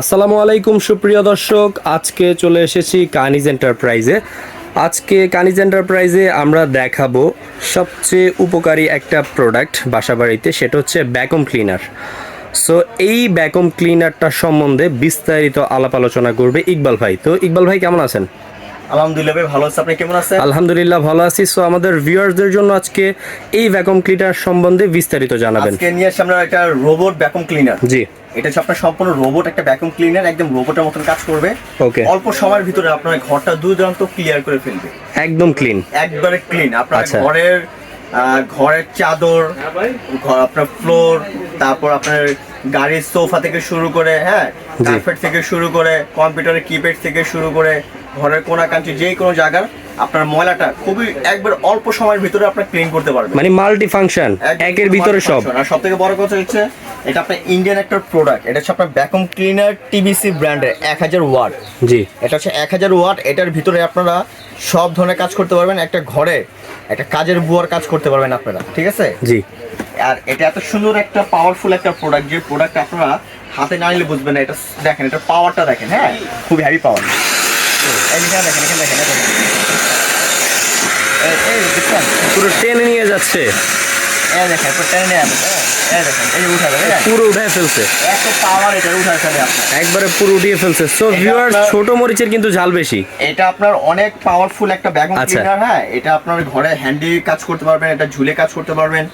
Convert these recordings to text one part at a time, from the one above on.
আসসালামু আলাইকুম, সুপ্রিয় দর্শক। আজকে চলে এসেছি কানিজ এন্টারপ্রাইজে আজকে কানিজ এন্টারপ্রাইজে আমরা দেখাবো সবচেয়ে উপকারী একটা প্রোডাক্ট বাসাবাড়িতে, সেটা হচ্ছে ব্যাকম ক্লিনার সো এই ব্যাকম ক্লিনারটা সম্বন্ধে বিস্তারিত আলাপ আলোচনা করবে ইকবাল ভাই। তো ইকবাল ভাই, কেমন আছেন? আলহামদুলিল্লাহ ভাই ভালো আছে। আপনি কেমন আছেন? আলহামদুলিল্লাহ ভালো আছি। সো আমাদের ভিউয়ার্সদের জন্য আজকে এই ভ্যাকুম ক্লিনার সম্বন্ধে বিস্তারিত জানাবেন। আজকে নিয়ে আসছি আমরা একটা রোবট ভ্যাকুম ক্লিনার জি। এটা হচ্ছে আপনার সম্পূর্ণ রোবট একটা ভ্যাকুম ক্লিনার একদম রোবটের মতন কাজ করবে। Okay. অল্প সময়ের ভিতরে আপনার ঘরটা দুর্দান্ত ক্লিয়ার করে ফেলবে। একদম ক্লিন একবারে ক্লিন আপনার আচ্ছা। ঘরের ঘরের চাদর ঘর আপনার ফ্লোর তারপর আপনার গাড়ির সোফা থেকে শুরু করে হ্যাঁ কার্পেট থেকে শুরু করে কম্পিউটারের কিপ্যাড থেকে শুরু করে ঘরের কোনা কাঞ্চি যে কোনো জায়গার আপনার ময়লাটা খুবই একবার অল্প সময়ের ভিতরে আপনার ক্লিন করতে পারবেন মানে মাল্টি ফাংশন একের ভিতরে সব। আর সব থেকে বড় কথা হচ্ছে এটা আপনার ইন্ডিয়ান একটা প্রোডাক্ট এটা হচ্ছে আপনার ভ্যাকুম ক্লিনার টিবিসি ব্র্যান্ডের এক হাজার ওয়াট জি। এটা হচ্ছে এক হাজার ওয়াট এটার ভিতরে আপনারা সব ধরনের কাজ করতে পারবেন একটা ঘরে একটা কাজের বুয়ার কাজ করতে পারবেন আপনারা ঠিক আছে? জি। আর এটা এত সুন্দর একটা পাওয়ারফুল একটা প্রোডাক্ট যে প্রোডাক্ট আপনারা হাতে না নিলে বুঝবেন না এটা দেখেন এটা পাওয়ারটা দেখেন হ্যাঁ? খুব হ্যাভি পাওয়ার এখানে দেখেন এখানে দেখেন এই দেখেন। এই- এই দেখছেন? পুরো টেনে নিয়ে যাচ্ছে এই দেখেন পুরো টেনে নিয়ে আসবে? এই দেখেন এই উঠাবে পুরো উঠে ফেলছে এত পাওয়ার এটা উঠায় ফেলে আপনার একবারে পুরো উঠিয়ে ফেলছে সো ভিউয়ার্স ছোট মরিচের কিন্তু ঝাল বেশি এটা আপনার অনেক পাওয়ারফুল একটা ভ্যাকুম আচ্ছা। ক্লিনার হ্যাঁ এটা আপনার ঘরে হ্যান্ডি কাজ করতে পারবেন এটা ঝুলে কাজ করতে পারবেন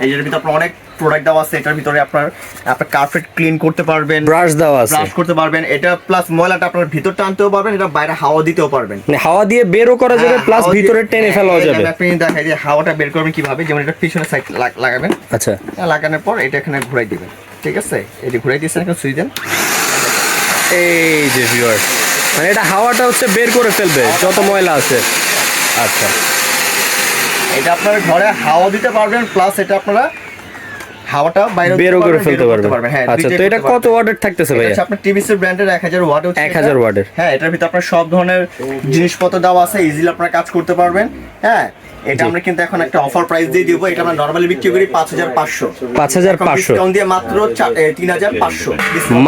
এই যেটার ভিতরে আপনার অনেক প্রোডাক্ট দেওয়া আছে এটার ভিতরে আপনার আপনার কার্পেট ক্লিন করতে পারবেন ব্রাশ দেওয়া আছে। ব্রাশ করতে পারবেন এটা প্লাস ময়লাটা আপনার ভিতর টানতেও পারবেন এটা বাইরে হাওয়া দিতেও পারবেন। মানে হাওয়া দিয়ে বেরও করা যাবে হ্যাঁ, প্লাস ভিতরে টেনে হ্যাঁ, ফেলাও যাবে আপনি দেখাই যে হাওয়াটা বের করবেন কীভাবে যেমন এটা পিছনের সাইড লাগাবেন। আচ্ছা। হ্যাঁ, লাগানোর পর এটা এখানে ঘুরাই দিবেন ঠিক আছে? যে ঘুরাই দিয়েছেন এখন সুই দেন। এই যে ভিউয়ার্স মানে এটা হাওয়াটা হচ্ছে বের করে ফেলবে যত ময়লা আছে। আচ্ছা। এটা আপনার ঘরে হাওয়া দিতে পারবেন প্লাস এটা আপনারা হাওয়াটা বাইরে বেরও করে ফেলতে বেরও পারবে। হ্যাঁ আচ্ছা তো এটা কত পারবেন। ওয়াটের থাকতেছে এটা ভাইয়া? হচ্ছে আপনার টিভিসির ব্র্যান্ডের এক হাজার ওয়াট হচ্ছে 1000 ওয়াটের। হ্যাঁ এটার ভিতরে আপনার সব ধরনের জিনিসপত্র দেওয়া আছে ইজিলি আপনারা কাজ করতে পারবেন। হ্যাঁ এটা আমরা কিন্তু এখন একটা অফার প্রাইস দিয়ে দিব এটা আমরা নর্মালি বিক্রি করি পাঁচ হাজার পাঁচশো। 5500 ডিসকাউন্ট দিয়ে মাত্র তিন হাজার পাঁচশো।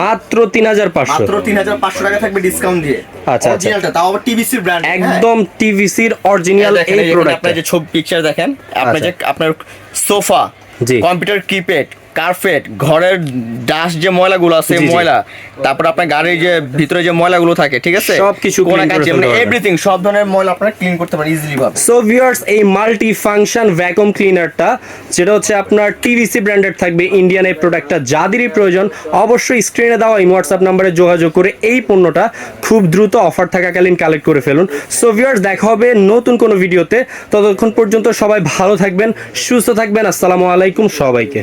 মাত্র তিন হাজার পাঁচশো। মাত্র তিন হাজার পাঁচশো টাকা থাকবে ডিসকাউন্ট দিয়ে। আচ্ছা, আচ্ছা। অরিজিনালটা তাও আবার টিভিসির ব্র্যান্ড একদম টিভিসির অরিজিনাল এই প্রোডাক্ট আপনার যে ছবি পিকচার দেখেন আপনার যে আচ্ছা। আপনার সোফা। Computer keypad. কার্পেট ঘরের ডাস্ট যে ময়লাগুলো আছে। ময়লা তারপর আপনার গাড়ির যে ভিতরে যে ময়লাগুলো থাকে ঠিক আছে? সবকিছু কোনা কাছে মানে এভরিথিং সব ধরনের ময়লা আপনারা ক্লিন করতে পারেন ইজিলি ভাবে। সো ভিউয়ার্স এই মাল্টি ফাংশন ভ্যাকুম ক্লিনারটা যেটা হচ্ছে আপনার টিভিসি ব্র্যান্ডেড থাকবে ইন্ডিয়ান এই প্রোডাক্টটা যাদেরই প্রয়োজন অবশ্যই স্ক্রিনে দেওয়া এই হোয়াটসঅ্যাপ নাম্বারে যোগাযোগ করে এই পণ্যটা খুব দ্রুত অফার থাকাকালীন কালেক্ট করে ফেলুন। সো ভিউয়ার্স দেখা হবে নতুন কোনো ভিডিওতে ততক্ষণ পর্যন্ত সবাই ভালো থাকবেন সুস্থ থাকবেন। আসসালামু আলাইকুম সবাইকে।